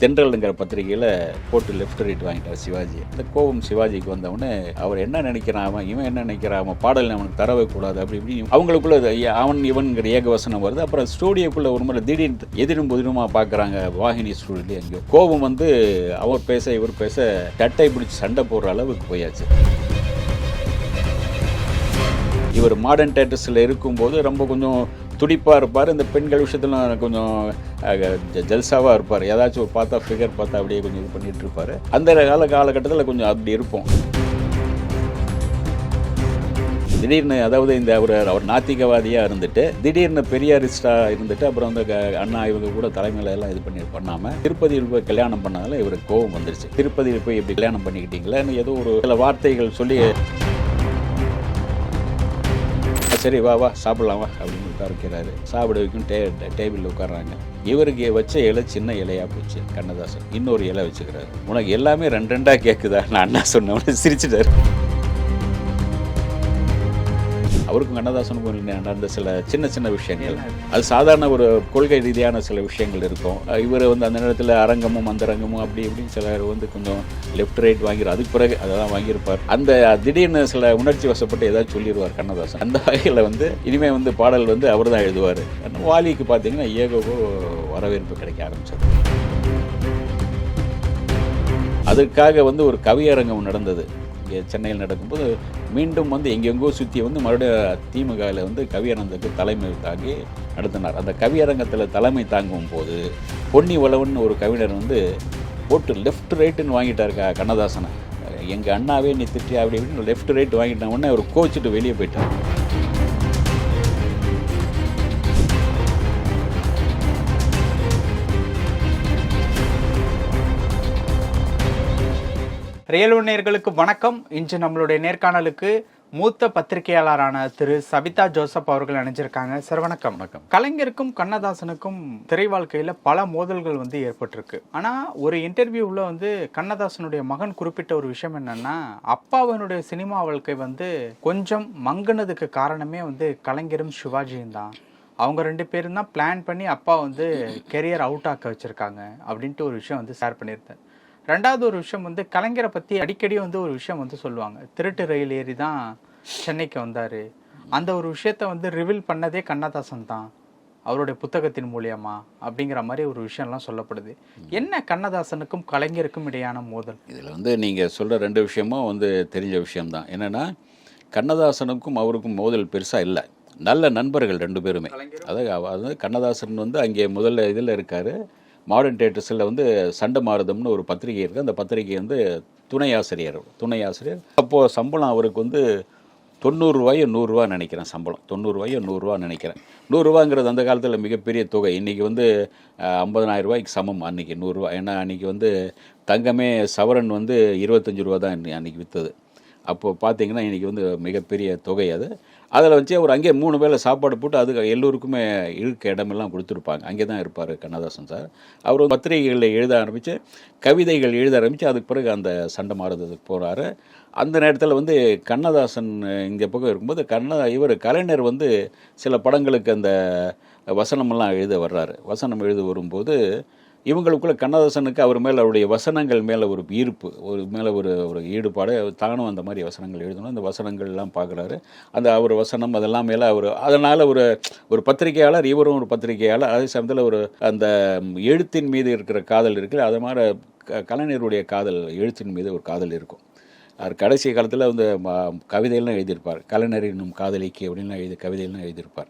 தென்றல்ங்கிற பத்திரிகையில் போட்டு left right வாங்கிட்டார் சிவாஜி. இந்த கோபம் சிவாஜிக்கு வந்தவொடனே அவர் என்ன நினைக்கிறான் அவன் இவன் என்ன நினைக்கிறான் அவன் பாடல் அவனுக்கு தரவே கூடாது அப்படி இப்படி அவங்களுக்குள்ள அவன் இவன்கிற ஏகவசனம் வருது. அப்புறம் ஸ்டூடியோக்குள்ள ஒரு முறை திடீர்னு எதிரும் புதிருமா பார்க்குறாங்க வாகினி ஸ்டூடியோ எங்கேயோ. கோபம் வந்து அவர் பேச இவர் பேச டட்டை பிடிச்சி சண்டை போடுற அளவுக்கு போயாச்சு. இவர் மாடர்ன் தேட்டர்ஸில் இருக்கும்போது ரொம்ப கொஞ்சம் துடிப்பாக இருப்பார். இந்த பெண்கள் விஷயத்தில் கொஞ்சம் ஜல்சாவாக இருப்பார். ஏதாச்சும் ஒரு பார்த்தா ஃபிகர் பார்த்தா அப்படியே கொஞ்சம் இது பண்ணிட்டு இருப்பார். அந்த கால காலகட்டத்தில் கொஞ்சம் அப்படி இருப்போம். திடீர்னு அதாவது இந்த அவர் அவர் நாத்திகவாதியாக இருந்துட்டு திடீர்னு பெரியாரிஸ்டாக இருந்துட்டு அப்புறம் அந்த க- அண்ணா இவங்க கூட தலைமையில எல்லாம் இது பண்ணி பண்ணாமல் திருப்பதியில் போய் கல்யாணம் பண்ணதில் இவருக்கு கோவம் வந்துருச்சு. திருப்பதியில் போய் இப்படி கல்யாணம் பண்ணிக்கிட்டீங்களா ஏதோ ஒரு சில வார்த்தைகள் சொல்லி சரி வா வா சாப்பிடலாம் வா அப்படின்னு உட்கார வைக்கிறாரு சாப்பிட வைக்கும் டே டேபிளில் உட்காராங்க இவருக்கு வச்ச இலை சின்ன இலையா போச்சு கண்ணதாசன். இன்னொரு இலை வச்சுக்கிறாரு. உனக்கு எல்லாமே ரெண்டு ரெண்டாக கேட்குதா நான் அண்ணா சொன்னவனே சிரிச்சிட்டாரு. அவருக்கும் கண்ணதாசனுக்கும் நடந்த சில சின்ன சின்ன விஷயங்கள். அது சாதாரண ஒரு கொள்கை ரீதியான சில விஷயங்கள் இருக்கும். இவர் வந்து அந்த நேரத்தில் அரங்கமும் அந்தரங்கமும் அப்படி இப்படின்னு சிலர் வந்து கொஞ்சம் லெஃப்ட் ரைட் வாங்கிடும் அதுக்கு பிறகு அதெல்லாம் வாங்கியிருப்பார். அந்த திடீர்னு சில உணர்ச்சி வசப்பட்டு ஏதாவது சொல்லிடுவார் கண்ணதாசன். அந்த வகையில் வந்து இனிமேல் வந்து பாடல் வந்து அவர் தான் எழுதுவார். வாலிக்கு பார்த்தீங்கன்னா ஏகவோ வரவேற்பு கிடைக்க ஆரம்பிச்சது. அதுக்காக வந்து ஒரு கவியரங்கம் நடந்தது. இங்கே சென்னையில் நடக்கும்போது மீண்டும் வந்து எங்கெங்கோ சுற்றி வந்து மறுபடியும் திமுகவில் வந்து கவியரங்கத்துக்கு தலைமை தாங்கி நடத்தினார். அந்த கவியரங்கத்தில் தலைமை தாங்கும் போது பொன்னி வளவன் ஒரு கவிஞர் வந்து போட்டு லெஃப்ட் ரைட்டுன்னு வாங்கிட்டார் க கண்ணதாசனை. எங்கள் அண்ணாவே நீ திட்டியா அப்படி இப்படின்னு லெஃப்ட் ரைட் வாங்கிட்ட உடனே அவர் கோச்சிட்டு வெளியே போயிட்டார். ரியல் நேயர்களுக்கு வணக்கம். இன்று நம்மளுடைய நேர்காணலுக்கு மூத்த பத்திரிகையாளரான திரு சபிதா ஜோசப் அவர்கள் அணிஞ்சிருக்காங்க சார் வணக்கம். வணக்கம். கலைஞருக்கும் கண்ணதாசனுக்கும் திரை வாழ்க்கையில பல மோதல்கள் வந்து ஏற்பட்டிருக்கு. ஆனா ஒரு இன்டர்வியூவில் வந்து கண்ணதாசனுடைய மகன் குறிப்பிட்ட ஒரு விஷயம் என்னன்னா அப்பாவினுடைய சினிமா வாழ்க்கை வந்து கொஞ்சம் மங்குனதுக்கு காரணமே வந்து கலைஞரும் சிவாஜியும் தான். அவங்க ரெண்டு பேரும் தான் பிளான் பண்ணி அப்பா வந்து கெரியர் அவுட் ஆக்க வச்சிருக்காங்க அப்படின்ட்டு ஒரு விஷயம் வந்து ஷேர் பண்ணியிருந்தேன். ரெண்டாவது ஒரு விஷயம் வந்து கலைஞரை பற்றி அடிக்கடி வந்து ஒரு விஷயம் வந்து சொல்லுவாங்க. திருட்டு ரயில் ஏறி தான் சென்னைக்கு வந்தார். அந்த ஒரு விஷயத்த வந்து ரிவீல் பண்ணதே கண்ணதாசன் தான். அவருடைய புத்தகத்தின் மூலியமா அப்படிங்கிற மாதிரி ஒரு விஷயம்லாம் சொல்லப்படுது. என்ன கண்ணதாசனுக்கும் கலைஞருக்கும் இடையான மோதல்? இதில் வந்து நீங்கள் சொல்கிற ரெண்டு விஷயமும் வந்து தெரிஞ்ச விஷயம்தான். என்னென்னா கண்ணதாசனுக்கும் அவருக்கும் மோதல் பெருசாக இல்லை. நல்ல நண்பர்கள் ரெண்டு பேருமே. அதாவது அதாவது கண்ணதாசன் வந்து அங்கே முதல்ல இதில் இருக்கார். மாடர்ன் தேட்டர்ஸில் வந்து சண்டை மாறுதம்னு ஒரு பத்திரிகை இருக்குது அந்த பத்திரிகை வந்து துணை ஆசிரியர் துணை ஆசிரியர். அப்போது சம்பளம் அவருக்கு வந்து தொண்ணூறுரூவாயோ நூறுரூவா நினைக்கிறேன் சம்பளம். தொண்ணூறுரூவாயோ நூறுரூவா நினைக்கிறேன். நூறுரூவாங்கிறது அந்த காலத்தில் மிகப்பெரிய தொகை. இன்றைக்கி வந்து ஐம்பதனாயிரம் ரூபாய்க்கு சமம் அன்றைக்கி நூறுரூவா ஏன்னா அன்றைக்கி வந்து தங்கமே சவரன் வந்து இருபத்தஞ்சி ரூபா தான் அன்றைக்கி விற்றது அப்போ பார்த்தீங்கன்னா இன்றைக்கி வந்து மிகப்பெரிய தொகை அது. அதில் வச்சு அவர் அங்கே மூணு வேளை சாப்பாடு போட்டு அதுக்கு எல்லோருக்குமே இழுக்க இடமெல்லாம் கொடுத்துருப்பாங்க. அங்கே தான் இருப்பார் கண்ணதாசன் சார். அவர் வந்து பத்திரிகைகளில் எழுத ஆரம்பித்து கவிதைகள் எழுத ஆரம்பித்து அதுக்கு பிறகு அந்த சண்டை மாறுறதுக்கு போகிறாரு அந்த நேரத்தில் வந்து கண்ணதாசன் இங்கே பக்கம் இருக்கும்போது கண்ண இவர் கலைஞர் வந்து சில படங்களுக்கு அந்த வசனமெல்லாம் எழுத வர்றாரு. வசனம் எழுத வரும்போது இவங்களுக்குள்ள கண்ணதாசனுக்கு அவர் மேலே அவருடைய வசனங்கள் மேலே ஒரு ஈர்ப்பு ஒரு மேலே ஒரு ஒரு ஈடுபாடு. தானும் அந்த மாதிரி வசனங்கள் எழுதணும். அந்த வசனங்கள்லாம் பார்க்குறாரு. அந்த அவர் வசனம் அதெல்லாம் மேலே அவர் அதனால் ஒரு ஒரு பத்திரிகையாளர் இவரும் ஒரு பத்திரிகையாளர். அதே சமயத்தில் ஒரு அந்த எழுத்தின் மீது இருக்கிற காதல் இருக்குது அது மாதிரி க- கலைஞருடைய காதல் எழுத்தின் மீது ஒரு காதல் இருக்கும். அவர் கடைசி காலத்தில் வந்து ம- கவிதையெல்லாம் எழுதியிருப்பார். கலைஞர் என்னும் காதலிக்கு அப்படின்லாம் எழுதி கவிதையெல்லாம் எழுதியிருப்பார்.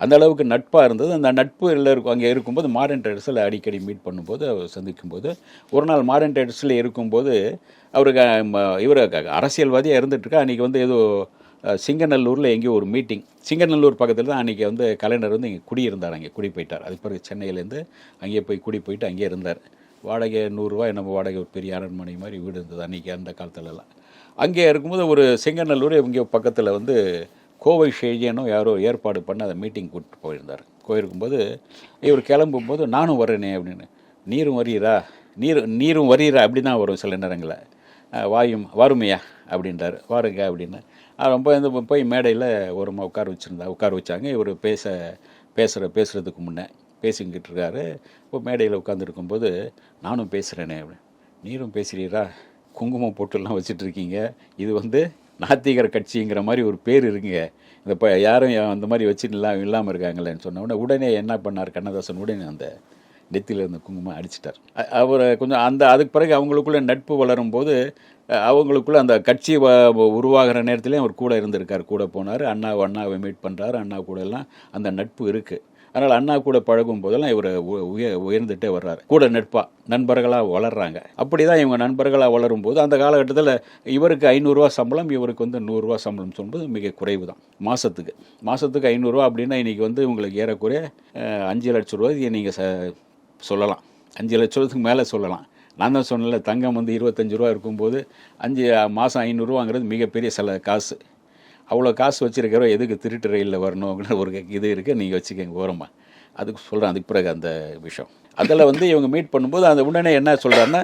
அந்த அளவுக்கு நட்பாக இருந்தது. அந்த நட்பு எல்லாம் இருக்கும் அங்கே இருக்கும்போது மாடர்ன் ட்ரேடர்ஸில் அடிக்கடி மீட் பண்ணும்போது அவர் சந்திக்கும்போது ஒரு நாள் மாடர்ன் ட்ரேடர்ஸில் இருக்கும்போது அவருக்கு இவர் அரசியல்வாதியாக இருந்துட்டுருக்கா. அன்றைக்கி வந்து ஏதோ சிங்கநல்லூரில் எங்கேயோ ஒரு மீட்டிங் சிங்கநல்லூர் பக்கத்தில் தான் அன்றைக்கி வந்து கலைஞர் வந்து இங்கே குடியிருந்தார். அங்கே குடி போயிட்டார் அது பிறகு சென்னையிலேருந்து அங்கேயே போய் குடி போயிட்டு அங்கேயே இருந்தார். வாடகை நூறுரூவா நம்ம வாடகை ஒரு பெரிய அரண்மனை மாதிரி வீடு இருந்தது அன்றைக்கி அந்த காலத்துலலாம். அங்கே இருக்கும்போது ஒரு செங்கநல்லூர் இங்கே பக்கத்தில் வந்து கோவை ஷேஜியனும் யாரோ ஏற்பாடு பண்ண அதை மீட்டிங் கூப்பிட்டு போயிருந்தார். போயிருக்கும்போது இவர் கிளம்பும்போது நானும் வரேனே அப்படின்னு. நீரும் வரீரா நீர் நீரும் வரீரா அப்படி தான் வரும் சில நேரங்களில். வாயும் வாருமையா? அப்படின்றார். வாருங்க அப்படின்னு. ரொம்ப வந்து போய் மேடையில் ஒரு உட்கார வச்சுருந்தா உட்கார வச்சாங்க. இவர் பேச பேசுகிற பேசுகிறதுக்கு முன்னே. பேசிக்கிட்டு இருக்காரு இப்போ மேடையில் உட்காந்துருக்கும்போது நானும் பேசுகிறேனே அப்படின்னு. நீரும் பேசுகிறீரா குங்குமம் போட்டுலாம் வச்சுட்ருக்கீங்க. இது வந்து நாத்திகர் கட்சிங்கிற மாதிரி ஒரு பேர் இருக்குங்க. இந்த இப்போ யாரும் அந்த மாதிரி வச்சுட்டு இல்லாம இல்லாமல் இருக்காங்களேன்னு சொன்ன உடனே உடனே என்ன பண்ணார் கண்ணதாசன்? உடனே அந்த நெத்தியில் இருந்த குங்குமம் அடிச்சிட்டார். அவர் கொஞ்சம் அந்த அதுக்கு பிறகு அவங்களுக்குள்ள நட்பு வளரும் போது அவங்களுக்குள்ள அந்த கட்சி வ- உருவாகிற நேரத்துலேயும் அவர் கூட இருந்திருக்கார். கூட போனார். அண்ணா அண்ணாவை மீட் பண்ணுறாரு அண்ணா கூட எல்லாம் அந்த நட்பு இருக்குது அதனால் அண்ணா கூட பழகும் போதெல்லாம் இவர் உய உயர்ந்துட்டே வர்றாரு. கூட நட்பா நண்பர்களாக வளர்றாங்க. அப்படி தான் இவங்க நண்பர்களாக வளரும் போது அந்த காலகட்டத்தில் இவருக்கு ஐநூறுரூவா சம்பளம் இவருக்கு வந்து நூறுரூவா சம்பளம் சொல்லும்போது மிக குறைவு தான் மாதத்துக்கு மாதத்துக்கு ஐநூறுரூவா அப்படின்னா இன்றைக்கி வந்து உங்களுக்கு ஏறக்குறைய அஞ்சு லட்ச ரூபாய் நீங்கள் ச சொல்லலாம். அஞ்சு லட்ச ரூபாய்க்கு மேலே சொல்லலாம். நான் தான் சொன்னேன்ல தங்கம் வந்து இருபத்தஞ்சு ரூபா இருக்கும்போது அஞ்சு மாதம் ஐநூறுரூவாங்கிறது மிகப்பெரிய சில காசு. அவ்வளோ காசு வச்சிருக்கிறோம் எதுக்கு திருட்டு ரயிலில் வரணுங்கிற ஒரு இது இருக்குது நீங்கள் வச்சுக்கோங்க ஓரமாக அதுக்கு சொல்கிறேன் அதுக்கு பிறகு அந்த விஷயம். அதில் வந்து இவங்க மீட் பண்ணும்போது அந்த உடனே என்ன சொல்கிறாருன்னா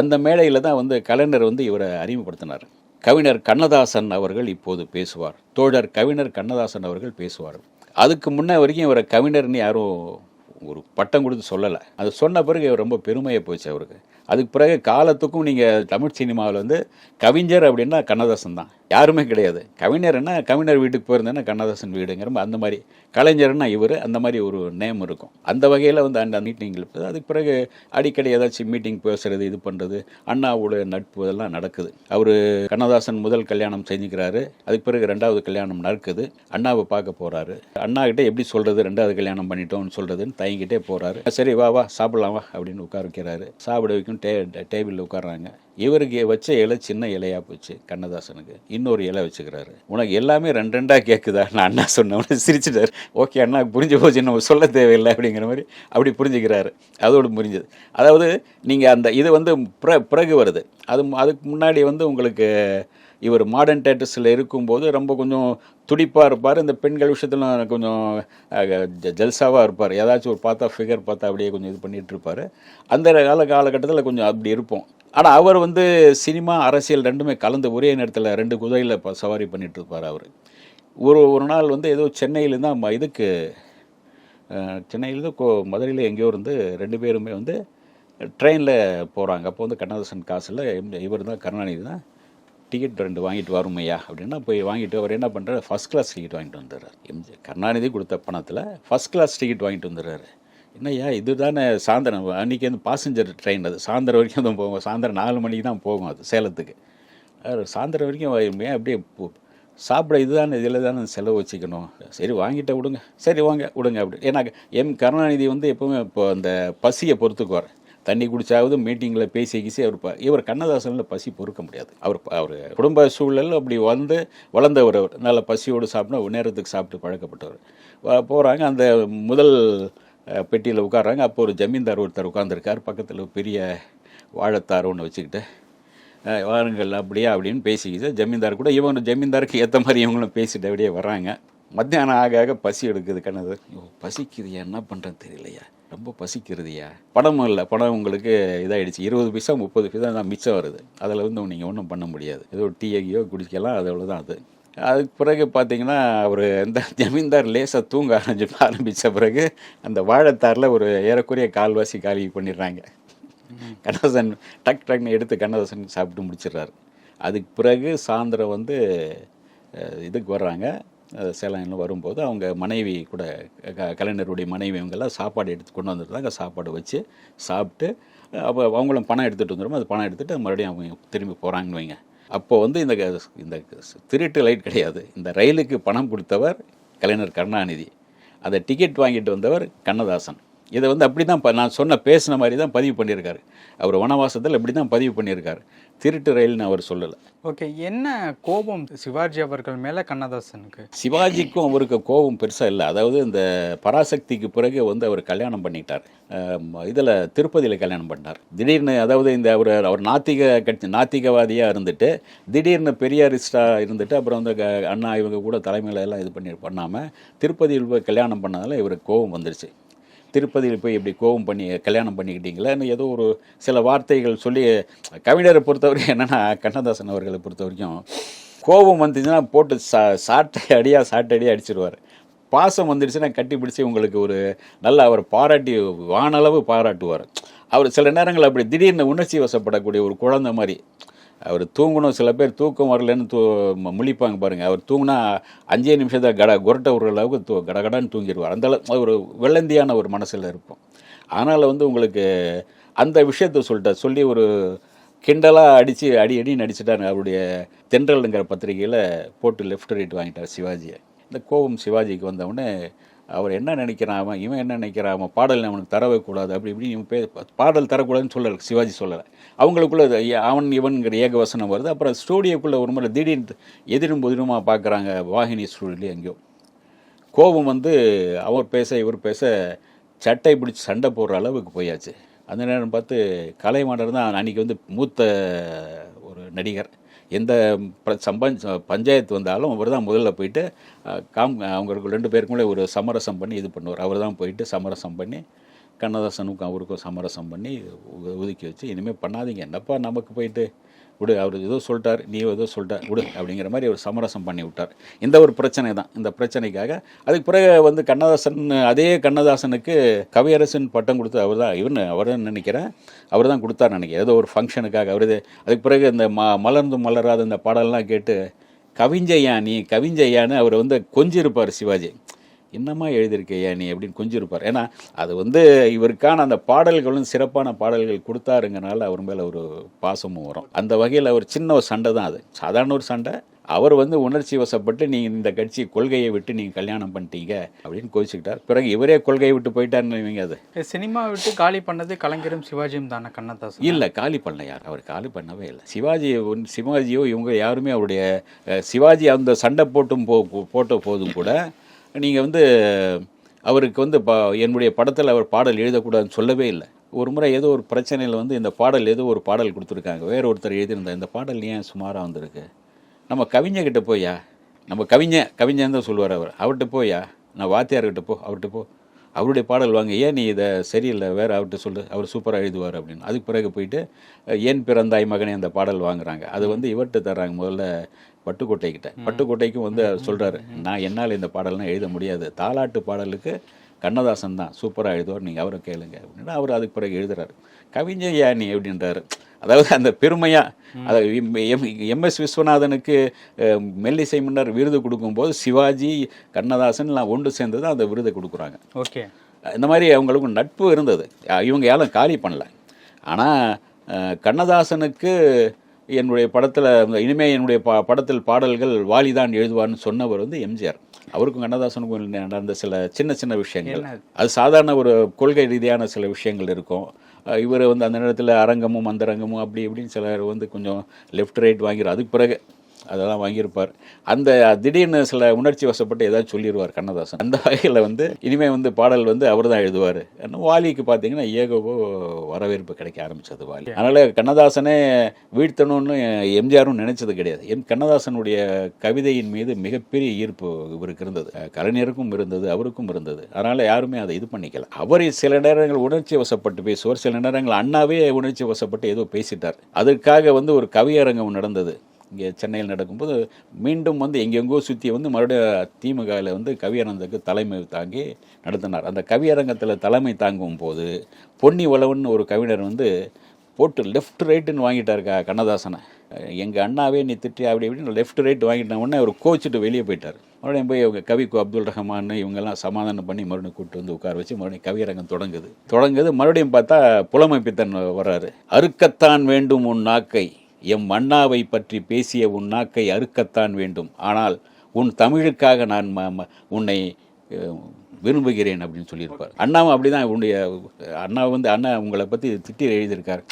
அந்த மேடையில் தான் வந்து கலைஞர் வந்து இவரை அறிமுகப்படுத்தினார். கவிஞர் கண்ணதாசன் அவர்கள் இப்போது பேசுவார். தோழர் கவிஞர் கண்ணதாசன் அவர்கள் பேசுவார். அதுக்கு முன்னே வரைக்கும் இவரை கவிஞர்னு யாரும் ஒரு பட்டம் கொடுத்து சொல்லலை. அது சொன்ன பிறகு இவர் ரொம்ப பெருமையாக போச்சு அவருக்கு. அதுக்கு பிறகு காலத்துக்கும் நீங்கள் தமிழ் சினிமாவில் வந்து கவிஞர் அப்படின்னா கண்ணதாசன் தான். யாருமே கிடையாது. கவிஞர்னா கவிஞர் வீட்டுக்கு போயிருந்தேன்னா கண்ணதாசன் வீடுங்கிற அந்த மாதிரி. கலைஞர்னா இவர் அந்த மாதிரி ஒரு நேம் இருக்கும். அந்த வகையில் வந்து அந்த மீட்டிங்கில் அதுக்கு பிறகு அடிக்கடி ஏதாச்சும் மீட்டிங் பேசுறது இது பண்ணுறது அண்ணாவோட நட்பு இதெல்லாம் நடக்குது. அவர் கண்ணதாசன் முதல் கல்யாணம் செஞ்சுக்கிறாரு. அதுக்கு பிறகு ரெண்டாவது கல்யாணம் நடக்குது. அண்ணாவை பார்க்க போகிறாரு அண்ணா கிட்டே எப்படி சொல்கிறது ரெண்டாவது கல்யாணம் பண்ணிட்டோம்னு சொல்கிறதுன்னு தயங்கிட்டே போகிறாரு சரி வா வா சாப்பிட்லாம் வா அப்படின்னு உட்கார வைக்கிறாரு சாப்பிட வைக்கும் டே டேபிளில் உட்கார்றாங்க. இவருக்கு வச்ச இலை சின்ன இலையா போச்சு கண்ணதாசனுக்கு. இன்னொரு இலை வச்சுக்கிறாரு. உனக்கு எல்லாமே ரெண்டு ரெண்டாக கேட்குதா நான் அண்ணா சொன்னவனே சிரிச்சிட்டாரு. ஓகே அண்ணா புரிஞ்சு போச்சு நம்ம சொல்ல தேவையில்லை அப்படிங்கிற மாதிரி அப்படி புரிஞ்சுக்கிறாரு. அதோடு புரிஞ்சுது. அதாவது நீங்கள் அந்த இது வந்து பிற பிறகு வருது. அது அதுக்கு முன்னாடி வந்து உங்களுக்கு இவர் மாடர்ன் தேட்டர்ஸில் இருக்கும்போது ரொம்ப கொஞ்சம் துடிப்பாக இருப்பார். இந்த பெண்கள் விஷயத்தில் கொஞ்சம் ஜல்சாவாக இருப்பார். ஏதாச்சும் ஒரு பார்த்தா ஃபிகர் பார்த்தா அப்படியே கொஞ்சம் இது பண்ணிகிட்டு இருப்பார். அந்த கால காலகட்டத்தில் கொஞ்சம் அப்படி இருப்போம். ஆனால் அவர் வந்து சினிமா அரசியல் ரெண்டுமே கலந்து ஒரே நேரத்தில் ரெண்டு குதிரையில் இப்போ சவாரி பண்ணிட்டு இருப்பார் அவர். ஒரு ஒரு நாள் வந்து ஏதோ சென்னையிலேருந்து தான் இதுக்கு சென்னையிலேருந்து கோ மதுரையில் எங்கேயோ இருந்து ரெண்டு பேருமே வந்து ட்ரெயினில் போகிறாங்க அப்போ வந்து கண்ணதாசன் காசில் இவர் தான் கருணாநிதி தான் டிக்கெட் ரெண்டு வாங்கிட்டு வருமையா அப்படின்னா போய் வாங்கிட்டு அவர் என்ன பண்ணுறாரு ஃபஸ்ட் கிளாஸ் டிக்கெட் வாங்கிட்டு வந்துடுறாரு. எம்ஜி கருணாநிதி கொடுத்த பணத்தில் ஃபஸ்ட் கிளாஸ் டிக்கெட் வாங்கிட்டு வந்துடுறாரு. என்னய்யா இதுதானே சாயந்தரம்? அன்றைக்கி வந்து பாசஞ்சர் ட்ரெயின் அது. சாயந்தரம் வரைக்கும் தான் போகும். சாயந்தரம் நாலு மணிக்கு தான் போகும் அது சேலத்துக்கு. சாயந்தரம் வரைக்கும் ஏன் அப்படியே சாப்பிட இதுதானே இதில் தானே செலவு வச்சுக்கணும். சரி வாங்கிட்ட விடுங்க. சரி வாங்க விடுங்க அப்படி. ஏன்னா எம் கருணாநிதி வந்து எப்போவுமே இப்போ அந்த பசியை பொறுத்துக்குவார். தண்ணி குடிச்சாவது மீட்டிங்கில் பேசி கீசி அவர் ப- இவர் கண்ணதாசனில் பசி பொறுக்க முடியாது. அவர் அவர் குடும்ப சூழல் அப்படி வந்து வளர்ந்தவர் அவர். நல்ல பசியோடு சாப்பிட்டா ஒரு நேரத்துக்கு சாப்பிட்டு பழக்கப்பட்டவர். போகிறாங்க அந்த முதல் பெட்டியில் உட்கார்றாங்க. அப்போ ஒரு ஜமீன்தார் ஒருத்தர் உட்காந்துருக்கார் பக்கத்தில் பெரிய வாழைத்தார் ஒன்று வச்சுக்கிட்டு வாருங்கள் அப்படியே? அப்படின்னு பேசிக்கிச்சு ஜமீன்தார் கூட இவங்க ஜமீன்தாருக்கு ஏற்ற மாதிரி இவங்களும் பேசிட்டு அப்படியே வராங்க மத்தியானம் ஆக ஆக பசி எடுக்குது கண்ணது. ஐயோ, பசிக்குதுயா என்ன பண்ணுறது தெரியலையா? ரொம்ப பசிக்கிறதுயா பணமும் இல்லை. பணம் உங்களுக்கு இதாகிடுச்சு இருபது பைசா முப்பது பைசா தான் மிச்சம் வருது. அதில் வந்து நீங்கள் ஒன்றும் பண்ண முடியாது. ஏதோ டீயோ குடிக்கலாம். அது அவ்வளோதான் அது. அதுக்கு பிறகு பார்த்தீங்கன்னா அவர் இந்த ஜமீன்தார் லேசாக தூங்க ஆரம்பிச்சு ஆரம்பித்த பிறகு அந்த வாழைத்தாரில் ஒரு ஏறக்குறைய கால்வாசி காலி பண்ணிடுறாங்க. கண்ணதாசன் டக் டக்னு எடுத்து கண்ணதாசன் சாப்பிட்டு முடிச்சிடுறாரு. அதுக்கு பிறகு சாயந்தரம் வந்து இதுக்கு வர்றாங்க. சேலம் வரும்போது அவங்க மனைவி கூட க- கலைஞருடைய மனைவி இவங்கெல்லாம் சாப்பாடு எடுத்து கொண்டு வந்துருந்தாங்க சாப்பாடு வச்சு சாப்பிட்டு அப்போ அவங்களும் பணம் எடுத்துகிட்டு வந்துடும் அது பணம் எடுத்துகிட்டு மறுபடியும் அவங்க திரும்பி போகிறாங்கன்னு வைங்க. அப்போ வந்து இந்த க- இந்த திருட்டு லைட் கிடையாது. இந்த ரயிலுக்கு பணம் கொடுத்தவர் கலைஞர் கருணாநிதி. அதை டிக்கெட் வாங்கிட்டு வந்தவர் கண்ணதாசன். இதை வந்து அப்படி தான் ப- நான் சொன்ன பேசின மாதிரி தான் பதிவு பண்ணியிருக்காரு. அவர் வனவாசத்தில் இப்படி தான் பதிவு பண்ணியிருக்காரு. திருட்டு ரயில்னு அவர் சொல்லலை. ஓகே என்ன கோபம் சிவாஜி அவர்கள் மேலே கண்ணதாசனுக்கு? சிவாஜிக்கும் அவருக்கு கோபம் பெருசாக இல்லை. அதாவது இந்த பராசக்திக்கு பிறகு வந்து அவர் கல்யாணம் பண்ணிட்டார். இதில் திருப்பதியில் கல்யாணம் பண்ணார் திடீர்னு அதாவது இந்த அவர் அவர் நாத்திக கட்சி நாத்திகவாதியாக இருந்துட்டு திடீர்னு பெரியாரிஸ்டாக இருந்துட்டு அப்புறம் வந்து க- அண்ணா இவங்க கூட தலைமையில எல்லாம் இது பண்ணி பண்ணாமல் திருப்பதியில் போய் கல்யாணம் பண்ணதால இவருக்கு கோபம் வந்துருச்சு. திருப்பதியில் போய் இப்படி கோபம் பண்ணி கல்யாணம் பண்ணிக்கிட்டீங்களேன்னு ஏதோ ஒரு சில வார்த்தைகள் சொல்லி கவிஞரை பொறுத்தவரைக்கும் என்னென்னா கண்ணதாசன் அவர்களை பொறுத்த வரைக்கும் கோபம் வந்துச்சுன்னா போட்டு சா சாட்டை அடியாக சாட்டை அடியாக அடிச்சிருவார். பாசம் வந்துடுச்சுன்னா கட்டி பிடிச்சி உங்களுக்கு ஒரு நல்ல அவர் பாராட்டி வானளவு பாராட்டுவார். அவர் சில நேரங்கள் அப்படி திடீர்னு உணர்ச்சி வசப்படக்கூடிய ஒரு குழந்தை மாதிரி அவர் தூங்கணும். சில பேர் தூக்கம் வரலன்னு தூ ம- முழிப்பாங்க பாருங்கள் அவர் தூங்கினா அஞ்சே நிமிஷத்தை கட குரட்டை விடுற அளவுக்கு தூ கடகடான்னு தூங்கிடுவார். அந்த ஒரு வெள்ளந்தியான ஒரு மனசில் இருப்போம். அதனால் வந்து உங்களுக்கு அந்த விஷயத்த சொல்லிட்ட சொல்லி ஒரு கிண்டலாக அடித்து அடி அடி நடிச்சிட்டாங்க அவருடைய தென்றல்ங்கிற பத்திரிகையில் போட்டு லெஃப்ட் ரைட் வாங்கிட்டார் சிவாஜியை. இந்த கோபம் சிவாஜிக்கு வந்தவுடனே அவர் என்ன நினைக்கிறாம அவன்? இவன் என்ன நினைக்கிறாம அவன் பாடல் அவனுக்கு தரவே கூடாது அப்படி இப்படி இவன் பே பாடல் தரக்கூடாதுன்னு சொல்லலை சிவாஜி சொல்லலை. அவங்களுக்குள்ள அவன் இவன்கிற ஏகவசனம் வருது. அப்புறம் ஸ்டூடியோக்குள்ளே ஒரு முறை திடீர்னு எதிரும் புதிருமா பார்க்குறாங்க வாகினி ஸ்டூடியோலேயே எங்கேயோ. கோபம் வந்து அவர் பேச இவர் பேச சட்டை பிடிச்சி சண்டை போடுற அளவுக்கு போயாச்சு. அந்த நேரம் பார்த்து கலைமாடர் தான் அன்றைக்கி வந்து மூத்த ஒரு நடிகர். எந்த ப- பஞ்சாயத்து வந்தாலும் அவர் தான் முதல்ல போயிட்டு காம் அவங்களுக்கு ரெண்டு பேருக்குள்ளே ஒரு சமரசம் பண்ணி இது பண்ணுவார். அவர் தான் போயிட்டு சமரசம் பண்ணி கண்ணதாசனுக்கும் அவருக்கும் சமரசம் பண்ணி ஒதுக்கி வச்சு இனிமேல் பண்ணாதீங்க. என்னப்பா நமக்கு போயிட்டு? விடு அவர் ஏதோ சொல்லிட்டார் நீ ஏதோ சொல்லிட்டார் விடு அப்படிங்கிற மாதிரி ஒரு சமரசம் பண்ணி விட்டார். இந்த ஒரு பிரச்சனை தான். இந்த பிரச்சனைக்காக அதுக்கு பிறகு வந்து கண்ணதாசன் அதே கண்ணதாசனுக்கு கவியரசன் பட்டம் கொடுத்து அவர் தான் இவன் அவர் தான் நினைக்கிறேன். அவர் தான் கொடுத்தார் நினைக்கிறேன். ஏதோ ஒரு ஃபங்க்ஷனுக்காக அவர் அதுக்கு பிறகு இந்த ம மலர்ந்து மலராத இந்த பாடல்லாம் கேட்டு கவிஞ்சையா நீ? கவிஞ்சையான்னு அவர் வந்து கொஞ்சிருப்பார் சிவாஜி. என்னம்மா எழுதியிருக்கையா நீ அப்படின்னு கொஞ்சம் இருப்பார் ஏன்னா அது வந்து இவருக்கான அந்த பாடல்களும் சிறப்பான பாடல்கள் கொடுத்தாருங்கனால அவர் மேலே ஒரு பாசமும் வரும். அந்த வகையில் ஒரு சின்ன ஒரு சண்டை தான் அது. சாதாரண ஒரு சண்டை. அவர் வந்து உணர்ச்சி வசப்பட்டு நீங்கள் இந்த கட்சி கொள்கையை விட்டு நீங்கள் கல்யாணம் பண்ணிட்டீங்க அப்படின்னு கோச்சிக்கிட்டார் பிறகு இவரே கொள்கையை விட்டு போயிட்டாருன்னு வைங்க அது. சினிமா விட்டு காலி பண்ணது கலைஞரும் சிவாஜியும் தானே கண்ணதாசன் இல்லை காலி பண்ணல யார் அவர் காலி பண்ணவே இல்லை. சிவாஜி சிவாஜியோ இவங்க யாருமே அவருடைய சிவாஜி அந்த சண்டை போட்டும் போ போட்ட போதும் கூட நீங்கள் வந்து அவருக்கு வந்து ப என்னுடைய படத்தில் அவர் பாடல் எழுதக்கூடாதுன்னு சொல்லவே இல்லை. ஒரு முறை ஏதோ ஒரு பிரச்சனையில் வந்து இந்த பாடல் ஏதோ ஒரு பாடல் கொடுத்துருக்காங்க. வேற ஒருத்தர் எழுதியிருந்தா இந்த பாடல் ஏன் சுமாராக வந்திருக்கு? நம்ம கவிஞர்கிட்ட போயா நம்ம கவிஞன் கவிஞன் தான் சொல்லுவார் அவர். அவர்கிட்ட போயா நான் வாத்தியார்கிட்ட போ அவர்கிட்ட போ. அவருடைய பாடல் வாங்க ஏன் நீ இதை சரியில்லை? வேற அவர்கிட்ட சொல்லு. அவர் சூப்பராக எழுதுவார் அப்படின்னு. அதுக்கு பிறகு போயிட்டு ஏன் பிறந்தாய் மகனே? அந்த பாடல் வாங்குறாங்க. அது வந்து இவர்கிட்ட தர்றாங்க முதல்ல பட்டுக்கோட்டைக்கிட்ட. பட்டுக்கோட்டைக்கும் வந்து சொல்கிறாரு நான் என்னால் இந்த பாடல்லாம் எழுத முடியாது. தாலாட்டு பாடலுக்கு கண்ணதாசன் தான் சூப்பராக எழுதுவார் நீங்கள் அவரை கேளுங்க அப்படின்னு அவர் அதுக்கு பிறகு எழுதுறாரு. கவிஞர் யா நீ அப்படின்றாரு. அதாவது அந்த பெருமையாக அதாவது எம்எஸ் விஸ்வநாதனுக்கு மெல்லிசை மன்னர் விருது கொடுக்கும்போது சிவாஜி கண்ணதாசன் எல்லாம் ஒன்று சேர்ந்து தான் அந்த விருதை கொடுக்குறாங்க. ஓகே. இந்த மாதிரி அவங்களுக்கு நட்பு இருந்தது. இவங்க யாரும் காலி பண்ணல. ஆனால் கண்ணதாசனுக்கு என்னுடைய படத்தில் இனிமே என்னுடைய பா படத்தில் பாடல்கள் வாலிதான் எழுதுவார்னு சொன்னவர் வந்து எம்ஜிஆர். அவருக்கும் கண்ணதாசனுக்கும் நடந்த சில சின்ன சின்ன விஷயங்கள்? அது சாதாரண ஒரு கொள்கை ரீதியான சில விஷயங்கள் இருக்கும் இவர் வந்து அந்த நேரத்தில் அரங்கமும் அந்தரங்கமும் அப்படி இப்படின்னு சிலர் வந்து கொஞ்சம் லெஃப்ட் ரைட் வாங்கிடும் அதுக்கு பிறகு அதெல்லாம் வாங்கியிருப்பார். அந்த திடீர்னு சில உணர்ச்சி வசப்பட்டு ஏதாவது சொல்லிடுவார் கண்ணதாசன். அந்த வகையில் வந்து இனிமேல் வந்து பாடல் வந்து அவர் தான் எழுதுவார். வாலிக்கு பார்த்தீங்கன்னா ஏகவோ வரவேற்பு கிடைக்க ஆரம்பிச்சது வாலி. அதனால் கண்ணதாசனே வீழ்த்தணும்னு எம்ஜிஆரும் நினச்சது கிடையாது. எம் கண்ணதாசனுடைய கவிதையின் மீது மிகப்பெரிய ஈர்ப்பு இவருக்கு இருந்தது. கலைஞருக்கும் இருந்தது அவருக்கும் இருந்தது. அதனால் யாருமே அதை இது பண்ணிக்கல. அவர் சில நேரங்கள் உணர்ச்சி வசப்பட்டு பேசுவார். சில நேரங்கள் அண்ணாவே உணர்ச்சி வசப்பட்டு ஏதோ பேசிட்டார். அதற்காக வந்து ஒரு கவியரங்கம் நடந்தது. இங்கே சென்னையில் நடக்கும்போது மீண்டும் வந்து எங்கெங்கோ சுற்றி வந்து மறுபடியும் திமுகவில் வந்து கவியரங்கத்துக்கு தலைமை தாங்கி நடத்தினார். அந்த கவியரங்கத்தில் தலைமை தாங்கும் போது பொன்னி வளவன் ஒரு கவிஞர் வந்து போட்டு லெஃப்ட் ரைட்டுன்னு வாங்கிட்டார் க கண்ணதாசனை. எங்கள் அண்ணாவே நீ திட்டி அப்படி இப்படின்னு லெஃப்ட் ரைட் வாங்கிட்ட உடனே அவர் கோச்சிட்டு வெளியே போயிட்டார். மறுபடியும் போய் அவங்க கவிக்கு அப்துல் ரஹ்மான் இவங்கெல்லாம் சமாதானம் பண்ணி மறுபடியும் கூப்பிட்டு வந்து உட்கார வச்சு மறுபடியும் கவியரங்கம் தொடங்குது. தொடங்குது மறுபடியும் பார்த்தா புலமைப்பித்தன் வர்றாரு. அறுக்கத்தான் வேண்டும் உன் நாக்கை. எம் அண்ணாவை பற்றி பேசிய உன் நாக்கை அறுக்கத்தான் வேண்டும். ஆனால் உன் தமிழுக்காக நான் உன்னை விரும்புகிறேன் அப்படின்னு சொல்லியிருப்பார். அண்ணாவும் அப்படிதான். உன்னுடைய அண்ணா வந்து அண்ணா உங்களை பற்றி திட்டி எழுதியிருக்கார்.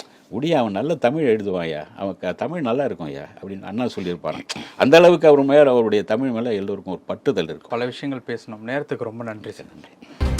உடியா அவன் நல்ல தமிழ் எழுதுவாயா? அவன் க- தமிழ் நல்லா இருக்கும் ஐயா அப்படின்னு அண்ணா சொல்லியிருப்பாராம். அந்த அளவுக்கு அவர் மேலே அவருடைய தமிழ் மேலே எல்லோருக்கும் ஒரு பட்டுதல் இருக்கும். பல விஷயங்கள் பேசணும். நேரத்துக்கு ரொம்ப நன்றி சார். நன்றி.